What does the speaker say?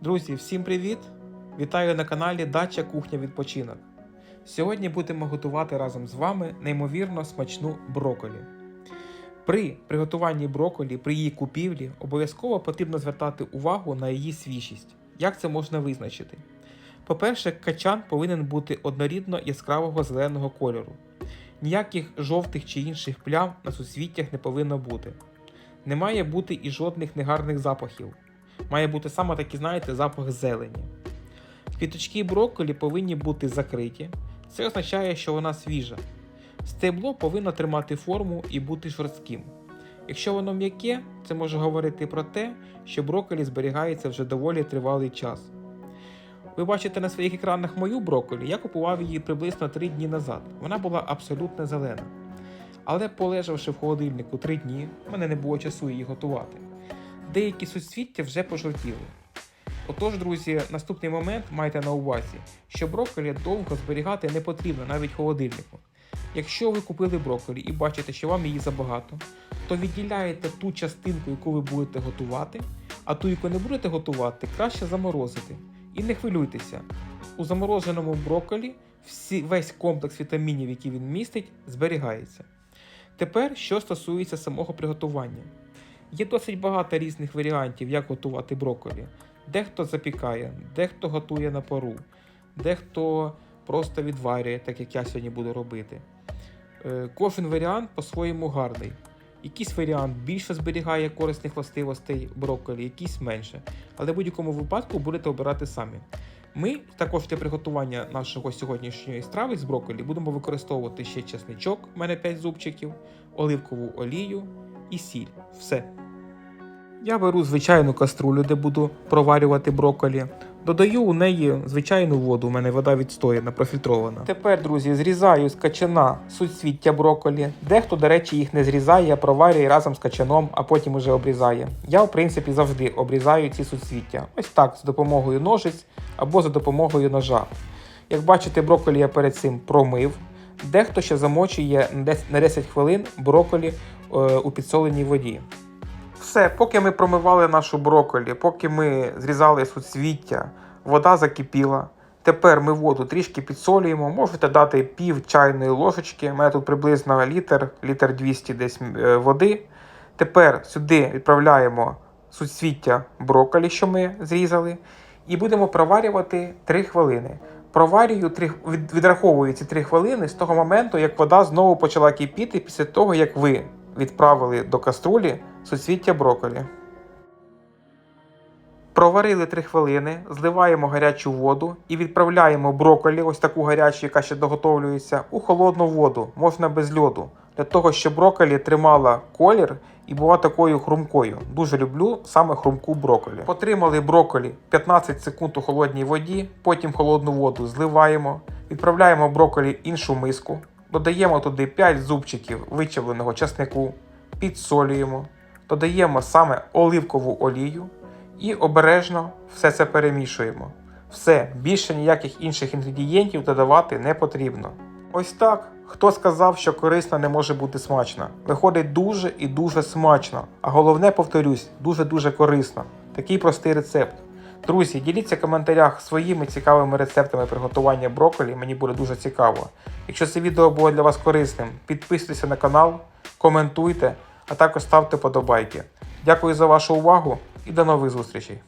Друзі, всім привіт! Вітаю на каналі Дача Кухня Відпочинок. Сьогодні будемо готувати разом з вами неймовірно смачну броколі. При приготуванні броколі, при її купівлі, обов'язково потрібно звертати увагу на її свіжість. Як це можна визначити? По-перше, качан повинен бути однорідно яскравого зеленого кольору. Ніяких жовтих чи інших плям на суцвіттях не повинно бути. Не має бути і жодних негарних запахів. Має бути саме такий, знаєте, запах зелені. Квіточки брокколі повинні бути закриті. Це означає, що вона свіжа. Стебло повинно тримати форму і бути жорстким. Якщо воно м'яке, це може говорити про те, що брокколі зберігається вже доволі тривалий час. Ви бачите на своїх екранах мою брокколі, я купував її приблизно 3 дні назад. Вона була абсолютно зелена. Але полежавши в холодильнику 3 дні, в мене не було часу її готувати. Деякі суцвіття вже пожовтіли. Отож, друзі, наступний момент майте на увазі, що брокколі довго зберігати не потрібно навіть холодильнику. Якщо ви купили брокколі і бачите, що вам її забагато, то відділяєте ту частинку, яку ви будете готувати, а ту, яку не будете готувати, краще заморозити. І не хвилюйтеся. У замороженому брокколі всі, весь комплекс вітамінів, які він містить, зберігається. Тепер, що стосується самого приготування. Є досить багато різних варіантів, як готувати брокколі. Дехто запікає, дехто готує на пару, дехто просто відварює, так як я сьогодні буду робити. Е, Кожен варіант по-своєму гарний. Якийсь варіант більше зберігає корисних властивостей брокколі, якийсь менше. Але в будь-якому випадку будете обирати самі. Ми також для приготування нашого сьогоднішньої страви з брокколі будемо використовувати ще чесничок, в мене 5 зубчиків, оливкову олію і сіль. Все. Я беру звичайну каструлю, де буду проварювати брокколі. Додаю у неї звичайну воду, у мене вода відстояна, профільтрована. Тепер, друзі, зрізаю з качана суцвіття брокколі. Дехто, до речі, їх не зрізає, а проварює разом з качаном, а потім уже обрізає. Я, в принципі, завжди обрізаю ці суцвіття. Ось так, з допомогою ножиць або за допомогою ножа. Як бачите, брокколі я перед цим промив. Дехто ще замочує на 10 хвилин брокколі е, у підсоленій воді. Все, поки ми промивали нашу брокколі, поки ми зрізали суцвіття, вода закипіла. Тепер ми воду трішки підсолюємо. Можете дати пів чайної ложечки. У мене тут приблизно літр, літр 200 десь е, води. Тепер сюди відправляємо суцвіття брокколі, що ми зрізали, і будемо проварювати 3 хвилини. Проварюю 3, від- відраховую ці 3 хвилини з того моменту, як вода знову почала кипіти після того, як ви відправили до каструлі суцвіття брокколі. Проварили 3 хвилини, зливаємо гарячу воду і відправляємо брокколі, ось таку гарячу, яка ще доготовлюється, у холодну воду, можна без льоду, для того, щоб брокколі тримала колір і була такою хрумкою. Дуже люблю саме хрумку брокколі. Потримали брокколі 15 секунд у холодній воді, потім холодну воду зливаємо, відправляємо брокколі в іншу миску, додаємо туди 5 зубчиків вичавленого часнику, підсолюємо, додаємо саме оливкову олію і обережно все це перемішуємо. Все, більше ніяких інших інгредієнтів додавати не потрібно. Ось так. Хто сказав, що корисна не може бути смачна? Виходить дуже і дуже смачно. А головне, повторюсь, дуже-дуже корисно. Такий простий рецепт. Друзі, діліться в коментарях своїми цікавими рецептами приготування брокколі, мені буде дуже цікаво. Якщо це відео було для вас корисним, підписуйтесь на канал, коментуйте, а також ставте подобайки. Дякую за вашу увагу і до нових зустрічей!